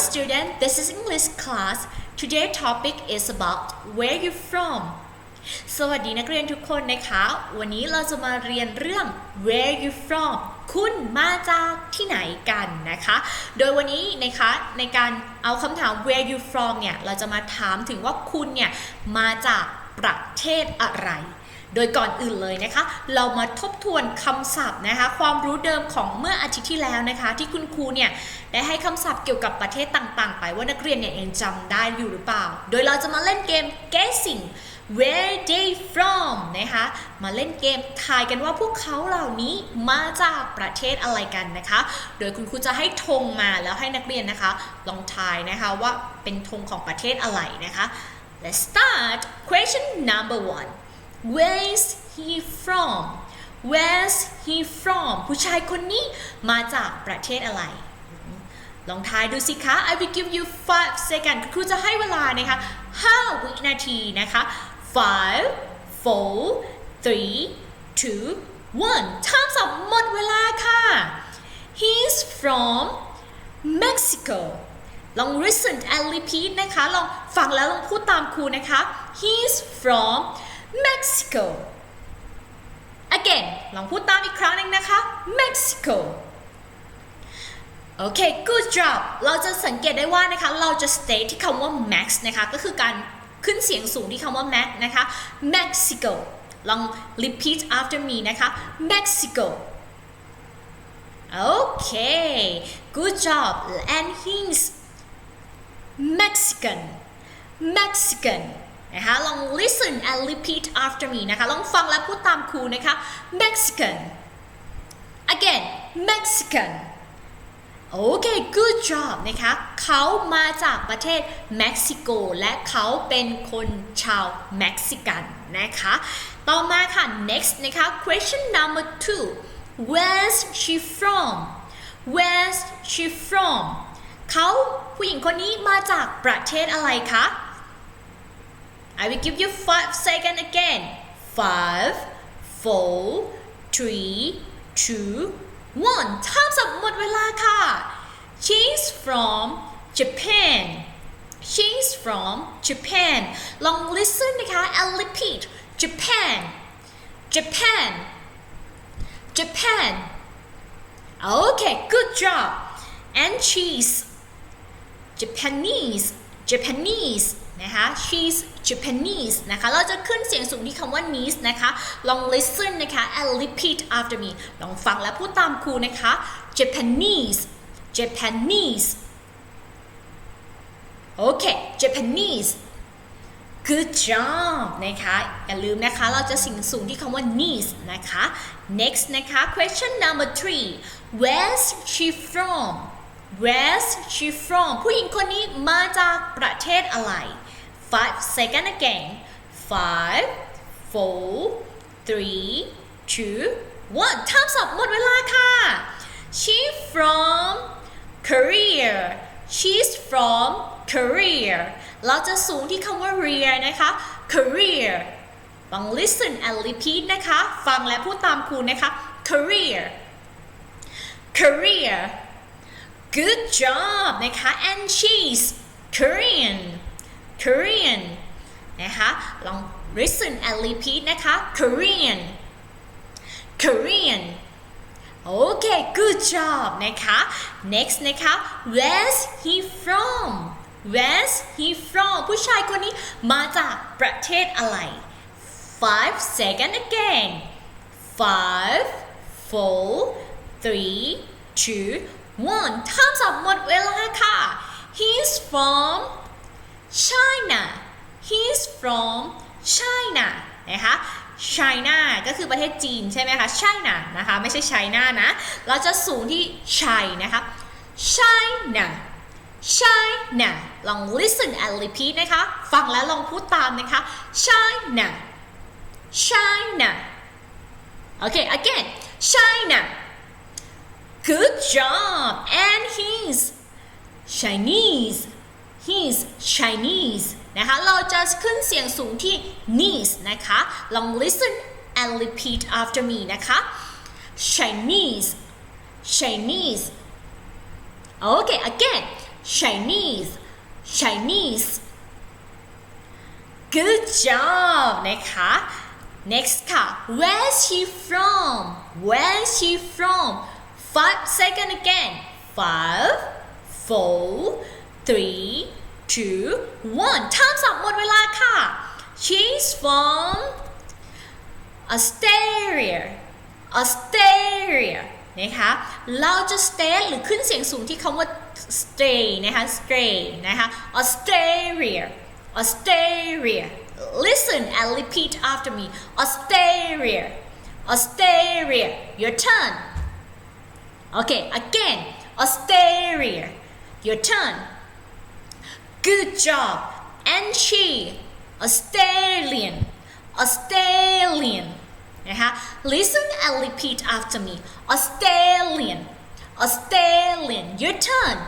student, this is English class. Today topic is about where you from. สวัสดีนักเรียนทุกคนนะคะ วันนี้เราจะมาเรียนเรื่อง where you from คุณมาจากที่ไหนกันนะคะ โดยวันนี้นะคะในการเอาคำถาม where you from เนี่ย เราจะมาถามถึงว่าคุณเนี่ย มาจากประเทศอะไร โดยก่อนอื่นเลยนะคะ เรามาทบทวนคำศัพท์นะคะ ความรู้เดิมของเมื่ออาทิตย์ที่แล้วนะคะ ที่คุณครูเนี่ยได้ให้คำศัพท์เกี่ยวกับประเทศต่างๆ ไปว่านักเรียนเนี่ยยังจำได้อยู่หรือเปล่า โดยเราจะมาเล่นเกม guessing where they from นะคะ มาเล่นเกมทายกันว่าพวกเขาเหล่านี้มาจากประเทศอะไรกันนะคะ โดยคุณครูจะให้ธงมาแล้วให้นักเรียนนะคะ ลองทายนะคะว่าเป็นธงของประเทศอะไรนะคะ Let's start question number one Where's he from Where's he from ผู้ชายคนนี้มาจากประเทศอะไร ลองทายดูสิคะ I will give you 5 seconds ครูจะให้เวลานะคะ5วินาทีนะคะ5 4 3 2 1 time's up หมดเวลาค่ะ He's from Mexico ลอง listen and repeat นะคะ ลองฟังแล้วลองพูดตามครูนะคะ He's from Mexico again ลองพูดตามอีกครั้งหนึ่งนะคะ Mexico โอเค good job เราจะสังเกตได้ว่านะคะ เราจะ state ที่คำว่า max นะคะ ก็คือการขึ้นเสียงสูงที่คำว่า max นะคะ Mexico ลอง repeat after me นะคะ Mexico โอเค good job and he's Mexican Mexican นะคะลอง listen and repeat after me นะคะ ลองฟังและพูดตามครูนะคะ Mexican again Mexican โอเค good job นะคะ เขามาจากประเทศเม็กซิโก และเขาเป็นคนชาวเม็กซิกันนะคะ ต่อมาค่ะ next นะคะ question number two where's she from where's she from เขาผู้หญิงคนนี้มาจากประเทศอะไรคะ I will give you five seconds again five four three two one time's up หมดเวลาค่ะ she's from Japan she's from Japan ลอง listen นะคะ and repeat Japan Japan Japan okay good job and she's Japanese Japanese นะคะ she's Japanese นะคะ เราจะขึ้นเสียงสูงที่คำว่า niece นะคะ ลอง listen นะคะ and repeat after me ลองฟังและพูดตามครูนะคะ Japanese Japanese โอเค Japanese good job นะคะ อย่าลืมนะคะ เราจะเสิ่งสูงที่คำว่า niece นะคะ next นะคะ question number three where's she from where's she from ผู้หญิงคนนี้มาจากประเทศอะไร five second again five four three two one time's up หมดเวลาค่ะ she from Korea she's from Korea เราจะสูงที่คำว่า rear นะคะ Korea ลอง listen and repeat นะคะ ฟังและพูดตามครูนะคะ Korea Korea good job นะคะ and she's Korean Korean นะคะ ลอง listen and repeat นะคะ Korean Korean โอเค good job นะคะ next นะคะ where's he from where's he from ผู้ชายคนนี้มาจากประเทศอะไร five second again five four three two one time's up หมดเวลาค่ะ he's from China he's from China นะคะ China ก็คือประเทศจีนใช่ไหมคะ China นะคะ ไม่ใช่ China นะ เราจะสูงที่ Chai นะคะ China China ลอง listen and repeat นะคะ ฟังแล้วลองพูดตามนะคะ China China โอเค again China good job and he's Chinese he's Chinese นะคะ เราจะขึ้นเสียงสูงที่ knees นะคะ ลอง listen and repeat after me นะคะ Chinese Chinese Okay again Chinese Chinese Good job นะคะ Next ค่ะ Where's she from Where's she from Five second again Five Four Three Two One Time's up หมดเวลาค่ะ She's from Australia Australia นะคะ เราจะ state หรือขึ้นเสียงสูงที่คำว่า stay นะคะ stay นะคะ Australia Australia listen and repeat after me Australia Australia your turn okay again Australia your turn Good job and she Australian Australian นะคะ listen and repeat after me Australian Australian your turn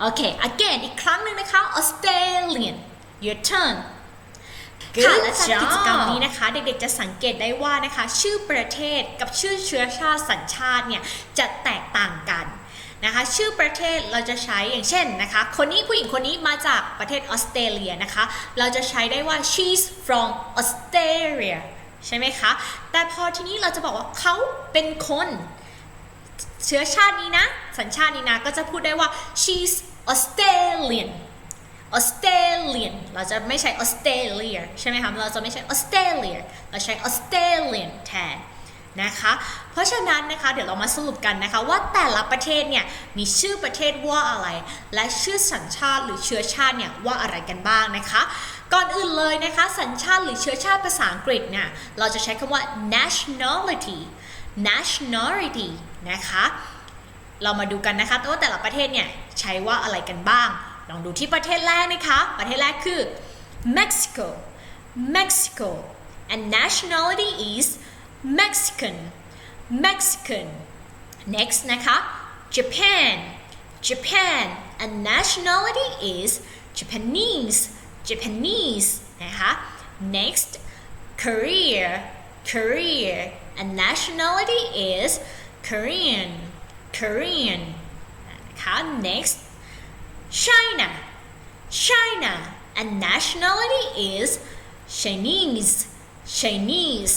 โอเค again อีกครั้งหนึ่งนะคะ Australian your turn ค่ะและจากกิจกรรมนี้นะคะ เด็กๆจะสังเกตได้ว่านะคะ ชื่อประเทศกับชื่อเชื้อชาติสัญชาติเนี่ยจะแตกต่างกัน นะคะชื่อประเทศเราจะใช้อย่างเช่นนะคะคนนี้ผู้หญิงคนนี้มาจากประเทศออสเตรเลียนะคะเราจะใช้ได้ว่า she's from Australia ใช่ไหมคะ แต่พอทีนี้เราจะบอกว่าเขาเป็นคนเชื้อชาตินี้นะ สัญชาตินี้นะ ก็จะพูดได้ว่า she's Australian Australian เราจะไม่ใช้ Australia ใช่ไหมคะ เราจะไม่ใช้ Australia เราใช้ Australian แทน นะคะ เพราะฉะนั้นนะคะเดี๋ยวเรามาสรุปกันนะคะ ว่าแต่ละประเทศเนี่ยมีชื่อประเทศว่าอะไร และชื่อสัญชาติหรือเชื้อชาติเนี่ยว่าอะไรกันบ้างนะคะ ก่อนอื่นเลยนะคะ สัญชาติหรือเชื้อชาติภาษาอังกฤษเนี่ยเราจะใช้คำว่า nationality nationality นะคะ เรามาดูกันนะคะว่าแต่ละประเทศเนี่ยใช้ว่าอะไรกันบ้าง ลองดูที่ประเทศแรกนะคะ ประเทศแรกคือ Mexico Mexico and nationality is Mexican Mexican next นะคะ Japan Japan and nationality is Japanese Japanese นะคะ next Korea Korea and nationality is Korean Korean นะคะ next China China and nationality is Chinese Chinese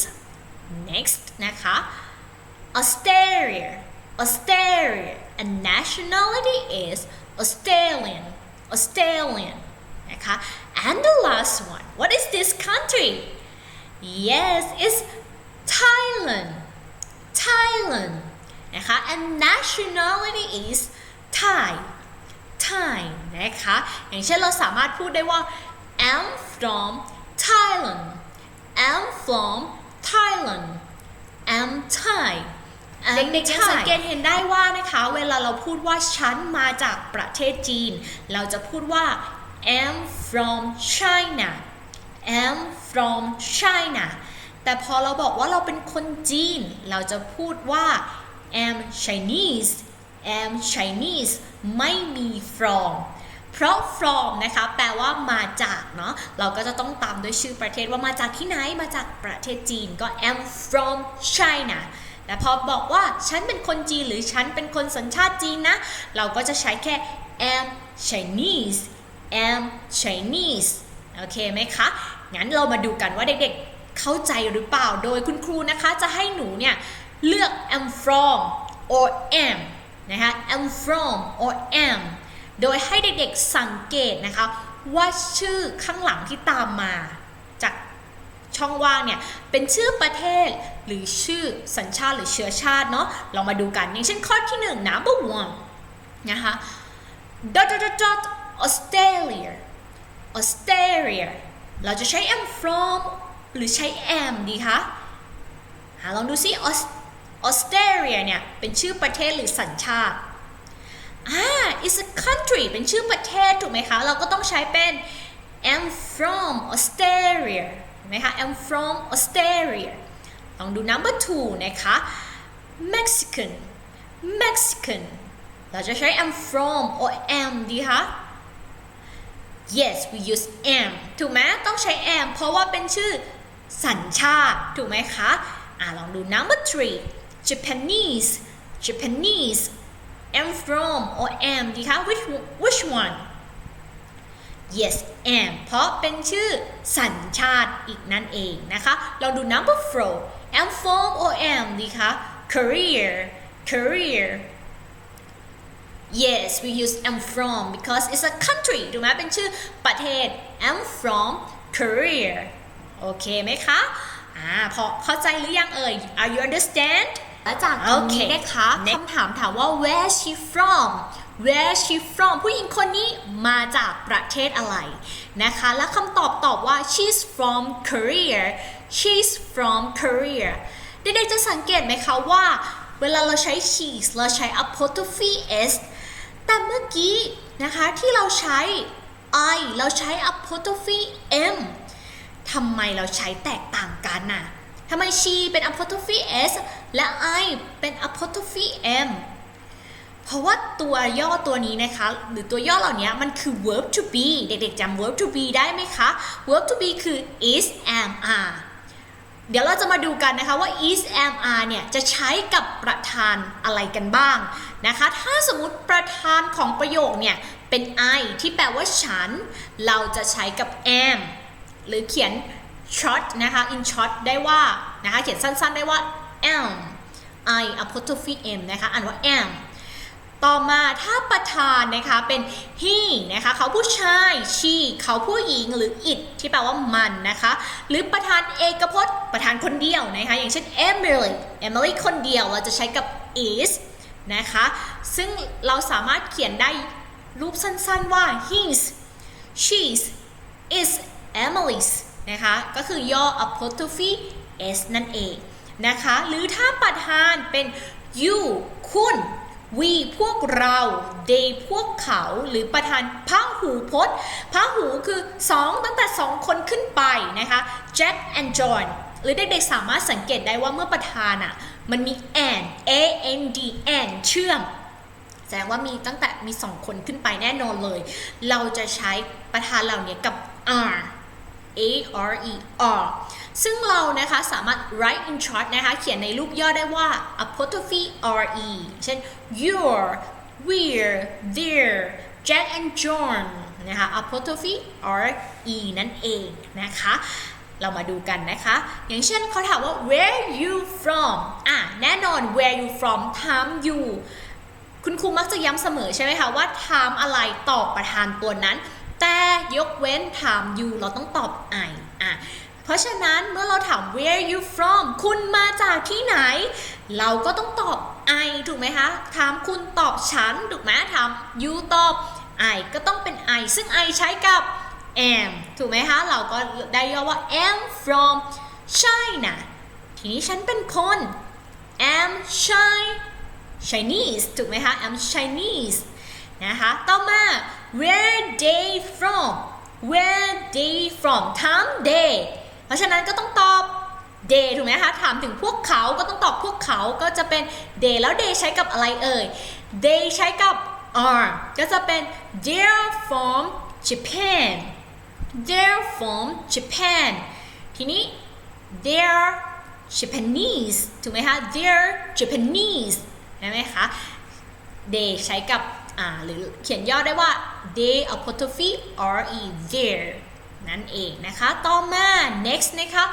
next นะคะ Australia Australia and nationality is Australian Australian นะคะ and the last one what is this country yes it's Thailand Thailand นะคะ and nationality is Thai Thai นะคะ อย่างเช่นเราสามารถพูดได้ว่า I'm from Thailand I'm from Thailand I'm Thai เด็กๆสังเกตเห็นได้ว่านะคะ เวลาเราพูดว่าฉันมาจากประเทศจีน เราจะพูดว่า I'm from China I'm from China แต่พอเราบอกว่าเราเป็นคนจีน เราจะพูดว่า am Chinese am Chinese ไม่มี from เพราะ from นะคะแปลว่ามาจากเนาะเราก็จะต้องตามด้วยชื่อประเทศว่ามาจากที่ไหนมาจากประเทศจีนก็ am from China แต่พอบอกว่าฉันเป็นคนจีนหรือฉันเป็นคนสัญชาติจีนนะ เราก็จะใช้แค่ am Chinese am Chinese โอเคไหมคะ งั้นเรามาดูกันว่าเด็กๆ เข้าใจหรือเปล่า โดยคุณครูนะคะจะให้หนูเนี่ยเลือก am from or am นะคะ am from or am โดยให้เด็กๆสังเกตนะคะว่าชื่อข้างหลังที่ตามมาจากช่องว่างเนี่ยเป็นชื่อประเทศหรือชื่อสัญชาติหรือเชื้อชาติเนาะเรามาดูกันอย่างเช่นข้อที่หนึ่ง number one นะคะ dot dot dot Australia Australia เราจะใช้ am from หรือใช้ am ดีคะหาลองดูซิ Australia เนี่ยเป็นชื่อประเทศหรือสัญชาติ อ่า is a country เป็นชื่อประเทศถูกไหมคะ เราก็ต้องใช้เป็น am from Australia เห็นไหมคะ am from Australia ลองดู number two นะคะ Mexican Mexican เราจะใช้ am from or am ดีคะ yes we use am ถูกไหมต้องใช้ am เพราะว่าเป็นชื่อสัญชาติถูกไหมคะ อ่าลองดู number three Japanese Japanese am from or am ดีคะ which which one yes am เพราะเป็นชื่อสัญชาติอีกนั่นเองนะคะเราดู number four am from or am ดีคะ career career Yes we use am from because it's a country ถูกไหมเป็นชื่อประเทศ am from Korea โอเคไหมคะ อ่า พอเข้าใจหรือยังเอ่ย Are you understand และจากตรงนี้ Okay. นะคะ Next คำถามถามว่า Where she from Where she from ผู้หญิงคนนี้มาจากประเทศอะไรนะคะ และคำตอบตอบว่า she's from Korea she's from Korea เด็กๆจะสังเกตไหมคะว่า เวลาเราใช้ she's เราใช้ apostrophe s แต่เมื่อกี้นะคะที่เราใช้ I เราใช้ apostrophe m ทำไมเราใช้แตกต่างกันน่ะ ทำไม she เป็น apostrophe s และ I เป็น apostrophe m เพราะว่าตัวย่อตัวนี้นะคะ หรือตัวย่อเหล่านี้มันคือ verb to be เด็กๆจำ verb to be ได้ไหมคะ verb to be คือ is am are เดี๋ยวเราจะมาดูกันนะคะว่า is am are เนี่ยจะใช้กับประธานอะไรกันบ้างนะคะ ถ้าสมมติประธานของประโยคเนี่ยเป็น I ที่แปลว่าฉัน เราจะใช้กับ am หรือเขียน short นะคะ in short ได้ว่านะคะเขียนสั้นๆได้ว่า am I apostrophe m นะคะอ่านว่า am ต่อมาถ้าประธานนะคะเป็น he นะคะเขาผู้ชาย she เขาผู้หญิงหรือ it ที่แปลว่ามันนะคะหรือประธานเอกพจน์ประธานคนเดียวนะคะอย่างเช่น Emily Emily คนเดียวเราจะใช้กับ is นะคะซึ่งเราสามารถเขียนได้รูปสั้นๆว่า his she's is Emily's นะคะ ก็คือย่อ apostrophe s นั่นเองนะคะ หรือถ้าประธานเป็น you คุณ we พวกเรา they พวกเขาหรือประธานพหูพจน์พหูคือ 2 ตั้งแต่ 2 คนขึ้นไปนะคะ Jack and John หรือเด็กๆสามารถสังเกตได้ว่าเมื่อประธานอะมันมี and a n d and เชื่อมแสดงว่ามีตั้งแต่มี 2 คนขึ้นไปแน่นอนเลย เราจะใช้ประธานเหล่านี้กับ are a r e r ซึ่งเรานะคะสามารถ write in short นะคะเขียนในรูปย่อได้ว่า apostrophe r e เช่น your we're their Jack and John นะคะ apostrophe r e นั่นเองนะคะ เรามาดูกันนะคะ อย่างเช่นเขาถามว่า where you from อะแน่นอน where you from ถาม you คุณครูมักจะย้ำเสมอใช่ไหมคะว่าถามอะไรตอบประธานตัวนั้น แต่ยกเว้นถาม you เราต้องตอบ I อะเพราะฉะนั้นเมื่อเราถาม where you from คุณมาจากที่ไหน เราก็ต้องตอบ I ถูกไหมคะ ถามคุณตอบฉัน ถูกไหมถาม you ตอบ I ก็ต้องเป็น I ซึ่ง I ใช้กับ am ถูกไหมคะ เราก็ได้ย่อว่า am from China ทีนี้ฉันเป็นคน am Chinese ถูกไหมคะ I'm Chinese นะคะ ต่อมา where they from where they from ถาม they เพราะฉะนั้นก็ต้องตอบ they ถูกไหมคะ ถามถึงพวกเขาก็ต้องตอบพวกเขาก็จะเป็น they แล้ว they ใช้กับอะไรเอ่ย they ใช้กับ are ก็จะเป็น they're from Japan they're from Japan ทีนี้ they're Japanese ถูกไหมคะ they're Japanese ใช่ไหมคะ they ใช้กับ อ่า หรือเขียนย่อได้ว่า they apostrophe r e there นั่นเองนะคะ ต่อมา next นะคะ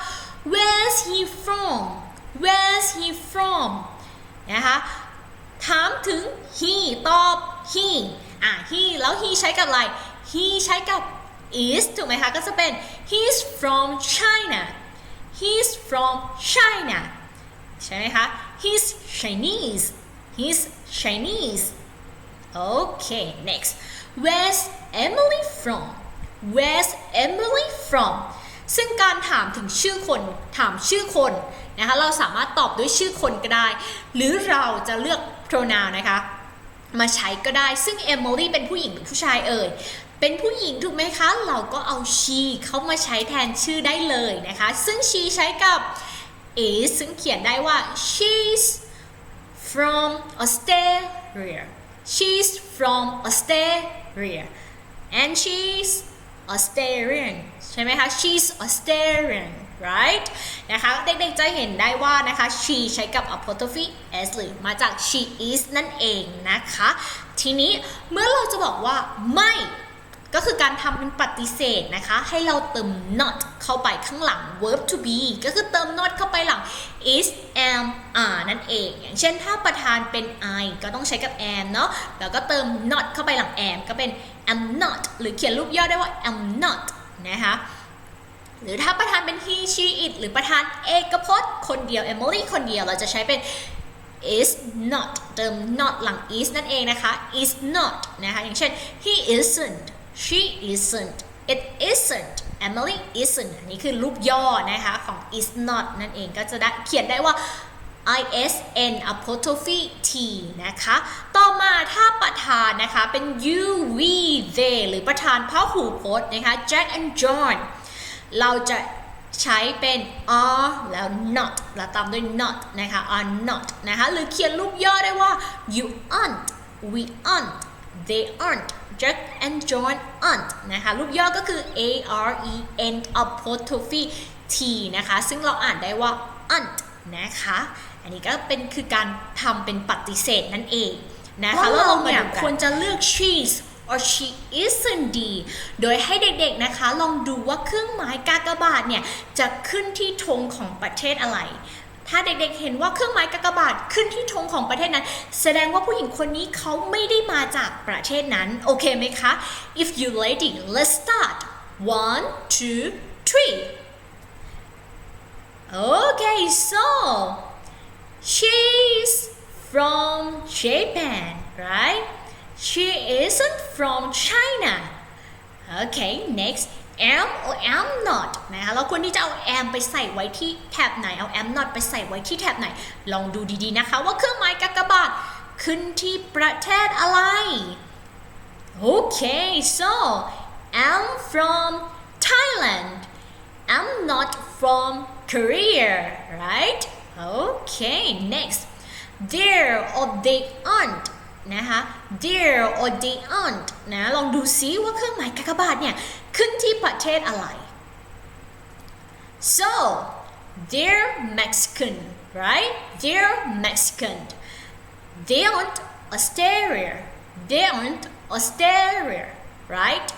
where's he from where's he from นะคะ ถามถึง he ตอบ he อะ he แล้ว he ใช้กับอะไร he ใช้กับ is ถูกไหมคะ ก็จะเป็น he's from China he's from China ใช่ไหมคะ he's Chinese he's Chinese okay next where's Emily from where's Emily from ซึ่งการถามถึงชื่อคนถามชื่อคนนะคะเราสามารถตอบด้วยชื่อคนก็ได้ หรือเราจะเลือก pronoun นะคะมาใช้ก็ได้ซึ่ง Emily เป็นผู้หญิงหรือผู้ชายเอ่ยเป็นผู้หญิงถูกไหมคะ เราก็เอา she เข้ามาใช้แทนชื่อได้เลยนะคะ ซึ่ง she ใช้กับ is ซึ่งเขียนได้ว่า she's from Australia she's from Australia and she's Australian ใช่ไหมคะ she's Australian right นะคะเด็กๆจะเห็นได้ว่านะคะ she ใช้กับ apostrophe s หรือมาจาก she is นั่นเองนะคะ ทีนี้เมื่อเราจะบอกว่าไม่ ก็คือการทำเป็นปฏิเสธนะคะ ให้เราเติม not เข้าไปข้างหลัง verb to be ก็คือเติม not เข้าไปหลัง is am are นั่นเอง อย่างเช่นถ้าประธานเป็น I ก็ต้องใช้กับ am เนาะแล้วก็เติม not เข้าไปหลัง am ก็เป็น am not หรือเขียนรูปย่อได้ว่า am not นะคะหรือถ้าประธานเป็น he she it หรือประธานเอกพจน์ คนเดียว Emily คนเดียวเราจะใช้เป็น is not เติม not หลัง is นั่นเองนะคะ is not นะคะ อย่างเช่น he isn't she isn't it isn't Emily isn't อันนี้คือรูปย่อนะคะของ is not นั่นเองก็จะได้เขียนได้ว่า isn apostrophe t นะคะ ต่อมาถ้าประธานนะคะ เป็น you we they หรือประธานพหูพจน์นะคะ Jack and John เราจะใช้เป็น are แล้ว not แล้วตามด้วย not นะคะ are not นะคะ หรือเขียนรูปย่อได้ว่า you aren't we aren't they aren't Jack and John aren't นะคะรูปย่อก็คือ a r e n apostrophe t นะคะซึ่งเราอ่านได้ว่า aren't นะคะอันนี้ก็เป็นคือการทำเป็นปฏิเสธนั่นเองนะคะว่าแล้วเราเราเนี่เนี่ยยควรจะเลือก she's or she isn't ดีโดยให้เด็กๆนะคะ ลองดูว่าเครื่องหมายกากบาทเนี่ย จะขึ้นที่ธงของประเทศอะไร ถ้าเด็กๆเห็นว่าเครื่องหมายกากบาทขึ้นที่ธงของประเทศนั้น แสดงว่าผู้หญิงคนนี้เขาไม่ได้มาจากประเทศนั้น โอเคไหมคะ if you ready let's start one two three okay so she's from Japan right she isn't from China okay next am or am not นะคะเราควรที่จะเอา am ไปใส่ไว้ที่แท็บไหน เอา am not ไปใส่ไว้ที่แท็บไหน ลองดูดีๆนะคะว่าเครื่องหมายกากบาทขึ้นที่ประเทศอะไร Okay, so I'm from Thailand. I'm not from Korea, right? Okay, next. There or they aren't นะคะ there or they aren't นะลองดูซิว่าเครื่องหมายกากบาทเนี่ย ขึ้นที่ประเทศอะไร so they're Mexican right they're Mexican they aren't Australia they aren't Australia right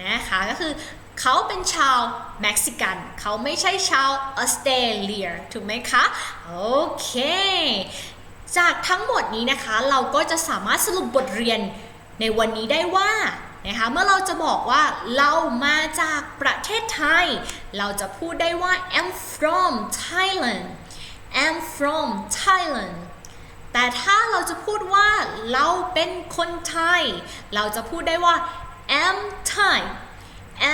นะคะก็คือเขาเป็นชาวเม็กซิกัน เขาไม่ใช่ชาวออสเตรเลีย ถูกไหมคะ โอเค จากทั้งหมดนี้นะคะเราก็จะสามารถสรุปบทเรียนในวันนี้ได้ว่านะคะเมื่อเราจะบอกว่าเรามาจากประเทศไทย เราจะพูดได้ว่า I'm from Thailand I'm from Thailand แต่ถ้าเราจะพูดว่าเราเป็นคนไทย เราจะพูดได้ว่า am Thai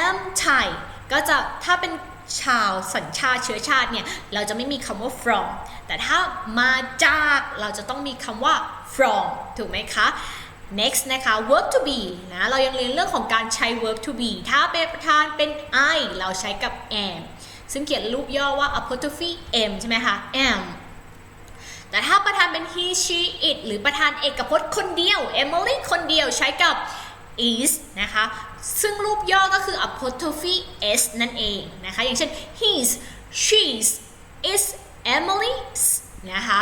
am Thai ก็จะถ้าเป็น ชาวสัญชาติเชื้อชาติเนี่ยเราจะไม่มีคำว่า from แต่ถ้ามาจากเราจะต้องมีคำว่า from ถูกไหมคะ next นะคะ verb to be นะเรายังเรียนเรื่องของการใช้ verb to be ถ้าเป็นประธานเป็น I เราใช้กับ am ซึ่งเขียนรูปย่อว่า apostrophe m ใช่ไหมคะ am แต่ถ้าประธานเป็น he she it หรือประธานเอกพจน์คนเดียว Emily คนเดียวใช้กับ is นะคะ ซึ่งรูปย่อก็คือ apostrophe s นั่นเองนะคะอย่างเช่น his she's is Emily's นะคะ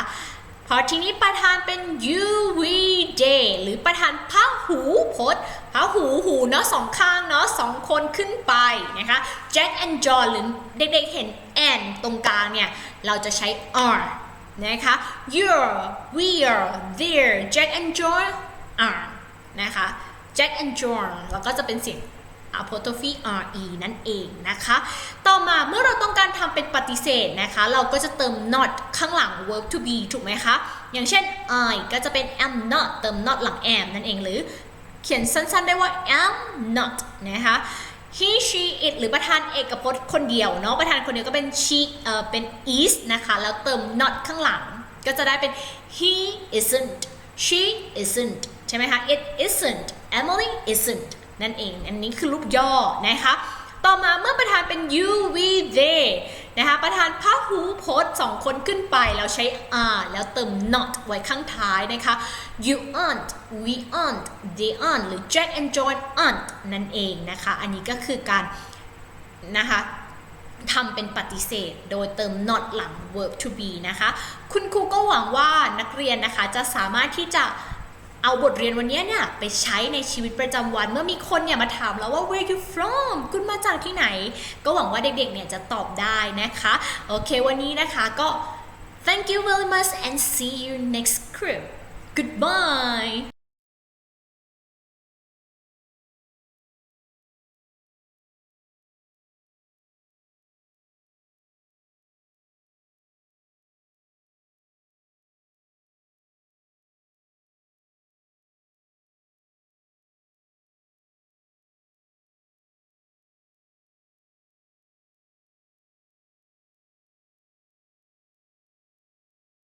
พอทีนี้ประธานเป็น you we they หรือประธานพหูพจน์พหูหูเนาะสองข้างเนาะสองคนขึ้นไปนะคะ Jack and John หรือเด็กๆเห็น and ตรงกลางเนี่ย เราจะใช้ are นะคะ you're we're there Jack and John are นะคะ Jack and John แล้วก็จะเป็นเสียง apostrophe re นั่นเองนะคะ ต่อมาเมื่อเราต้องการทำเป็นปฏิเสธนะคะ เราก็จะเติม not ข้างหลัง verb to be ถูกไหมคะ อย่างเช่น I ก็จะเป็น am not เติม not หลัง am นั่นเองหรือเขียนสั้นๆได้ว่า am not นะคะ he she it หรือประธานเอกพจน์คนเดียวเนาะประธานคนเดียวก็เป็น she เอ่อเป็น is นะคะ แล้วเติม not ข้างหลัง ก็จะได้เป็น he isn't she isn't ใช่ไหมคะ it isn't Emily isn't นั่นเอง อันนี้คือรูปย่อนะคะ ต่อมาเมื่อประธานเป็น you we they นะคะ ประธานพหูพจน์สองคนขึ้นไป แล้วใช้ are แล้วเติม not ไว้ข้างท้ายนะคะ you aren't we aren't they aren't หรือ Jack and John aren't นั่นเองนะคะ อันนี้ก็คือการนะคะทำเป็นปฏิเสธโดยเติม not หลัง verb to be นะคะ คุณครูก็หวังว่านักเรียนนะคะจะสามารถที่จะ เอาบทเรียนวันนี้เนี่ยไปใช้ในชีวิตประจำวัน เมื่อมีคนเนี่ยมาถามเราว่า where you from คุณมาจากที่ไหน ก็หวังว่าเด็กๆเนี่ยจะตอบได้นะคะ โอเควันนี้นะคะก็ thank you very much and see you next group goodbye